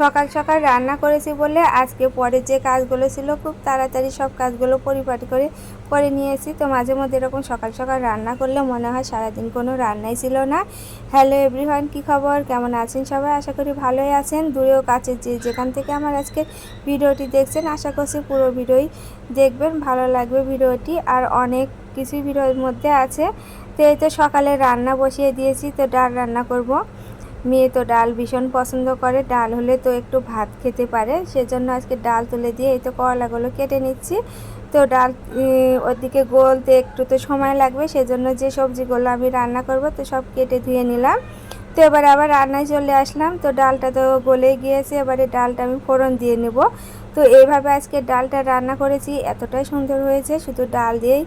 সকাল সকাল রান্না করেছি বলে আজকে পরে যে কাজগুলো ছিল খুব তাড়াতাড়ি সব কাজগুলো পরিপাটি করে করে নিয়েছি। তো মাঝে মধ্যে এরকম সকাল সকাল রান্না করলে মনে হয় সারাদিন কোনো রান্নাই ছিল না। হ্যালো এভরিওয়ান কী খবর? কেমন আছেন সবাই? আশা করি ভালোই আছেন। দূরেও কাছে যে যেখান থেকে আমার আজকে ভিডিওটি দেখছেন, আশা করছি পুরো ভিডিওই দেখবেন, ভালো লাগবে ভিডিওটি। আর অনেক কিছুই ভিডিওর মধ্যে আছে। তো এই তো সকালে রান্না বসিয়ে দিয়েছি, তো ডাল রান্না করব। মেয়ে তো ডাল ভীষণ পছন্দ করে, ডাল হলে তো একটু ভাত খেতে পারে। সেজন্য আজকে ডাল তুলে দিয়ে এই তো করলাগুলো কেটে নিচ্ছি। তো ডাল ওদিকে গলতে একটু তো সময় লাগবে, সেজন্য যে সবজিগুলো আমি রান্না করব তো সব কেটে ধুয়ে নিলাম। তো এবার আবার রান্নায় চলে আসলাম। তো ডালটা তো গলে গিয়েছে, এবারে ডালটা আমি ফোড়ন দিয়ে নেব। তো এইভাবে আজকে ডালটা রান্না করেছি, এতটাই সুন্দর হয়েছে। শুধু ডাল দিয়েই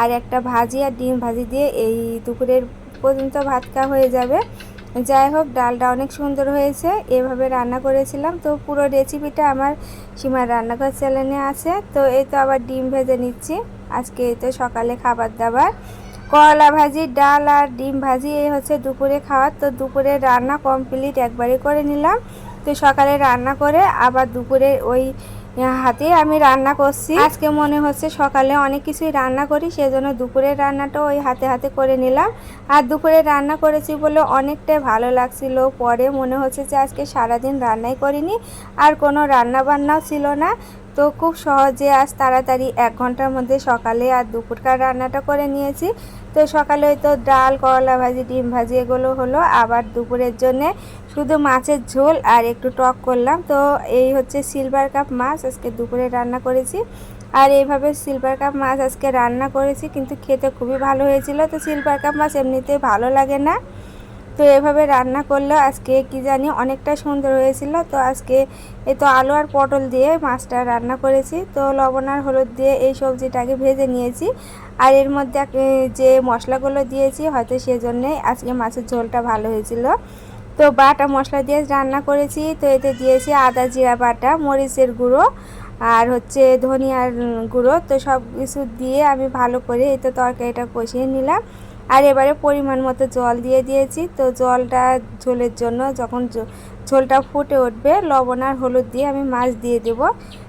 আর একটা ভাজি আর ডিম ভাজি দিয়ে এই দুপুরের পর্যন্ত ভাত খাওয়া হয়ে যাবে। যাই হোক, ডালটা অনেক সুন্দর হয়েছে। এভাবে রান্না করেছিলাম। তো পুরো রেসিপিটা আমার সীমার রান্নাঘর চ্যানেলে আছে। তো এই তো আবার ডিম ভেজে নিচ্ছি। আজকে এই তো সকালে খাবার দাবার। করলা ভাজি, ডাল আর ডিম ভাজি, এই হচ্ছে দুপুরে খাওয়ার। তো দুপুরে রান্না কমপ্লিট একবারে করে নিলাম। তো সকালে রান্না করে আবার দুপুরে ওই হাতে আমি রান্না করছি। আজকে মনে হচ্ছে সকালে অনেক কিছুই রান্না করি, সেজন্য দুপুরের রান্নাটা ওই হাতে হাতে করে নিলাম। আর দুপুরে রান্না করেছি বলে অনেকটাই ভালো লাগছিল। পরে মনে হচ্ছে যে আজকে সারাদিন রান্নাই করিনি, আর কোনো রান্না বান্নাও ছিল না। তো খুব সহজে আজ তাড়াতাড়ি এক ঘণ্টার মধ্যে সকালে আর দুপুরকার রান্নাটা করে নিয়েছি। তো সকালে তো ডাল, করলা ভাজি, ডিম ভাজি এগুলো হলো। আবার দুপুরের জন্যে শুধু মাছের ঝোল আর একটু টক করলাম। তো এই হচ্ছে সিলভার কাপ মাছ আজকে দুপুরে রান্না করেছি। আর এইভাবে সিলভার কাপ মাছ আজকে রান্না করেছি, কিন্তু খেতে খুবই ভালো হয়েছিল। তো সিলভার কাপ মাছ এমনিতে ভালো লাগে না। তো এভাবে রান্না করলে আজকে কি জানি অনেকটা সুন্দর হয়েছিল। তো আজকে এই তো আলু আর পটল দিয়ে মাছটা রান্না করেছি। তো লবণ আর হলুদ দিয়ে এই সবজিটাকে ভেজে নিয়েছি। আর এর মধ্যে যে মশলাগুলো দিয়েছি, হয়তো সেজন্যই আজকে মাছের ঝোলটা ভালো হয়েছিল। তো বাটা মশলা দিয়ে রান্না করেছি। তো এতে দিয়েছি আদা, জিরা, বাটা, মরিচের গুঁড়ো আর হচ্ছে ধনিয়ার গুঁড়ো। তো সব কিছু দিয়ে আমি ভালো করে এতে তরকারিটা কষিয়ে নিলাম। আর এবারে পরিমাণ মতো জল দিয়ে দিয়েছি। তো জলটা ঝোলের জন্য যখন ঝোলটা ফুটে উঠবে, লবণ আর হলুদ দিয়ে আমি মাছ দিয়ে দেব।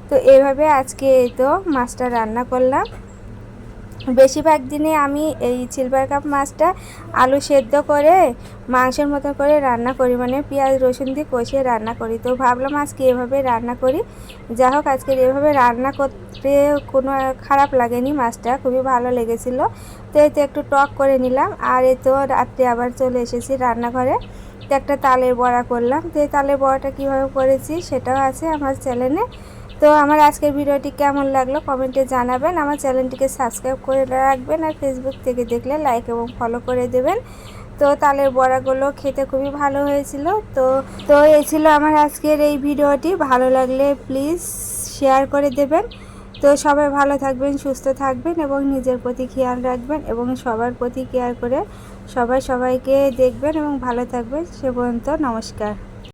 তো এভাবে আজকে এই তো মাছটা রান্না করলাম। বেশিরভাগ দিনে আমি এই সিলভার কাপ মাছটা আলু সেদ্ধ করে, মাংসের মতো করে রান্না করি। মানে পেঁয়াজ, রসুন দিয়ে কষিয়ে রান্না করি। তো ভাবলাম আজকে এভাবে রান্না করি। যা হোক, আজকে এভাবে রান্না করতে কোনো খারাপ লাগেনি মাছটা, খুবই ভালো লেগেছিল। তো এতে একটু টক করে নিলাম। আর এ তো রাত্রে আবার চলে এসেছি রান্নাঘরে। তো একটা তালের বড়া করলাম। তো এই তালের বড়াটা কীভাবে করেছি সেটাও আছে আমার চ্যানেলে। তো আমার আজকের ভিডিওটি কেমন লাগল কমেন্টে জানাবেন। আমার চ্যানেলটিকে সাবস্ক্রাইব করে রাখবেন আর ফেসবুক থেকে দেখলে লাইক এবং ফলো করে দেবেন। তো তালের বড়াগুলো খেতে খুবই ভালো হয়েছিল। তো তো এই ছিল আমার আজকের এই ভিডিওটি। ভালো লাগলে প্লিজ শেয়ার করে দেবেন। তো সবাই ভালো থাকবেন, সুস্থ থাকবেন এবং নিজের প্রতি খেয়াল রাখবেন এবং সবার প্রতি কেয়ার করে সবাই সবাইকে দেখবেন এবং ভালো থাকবেন। সে পর্যন্ত নমস্কার।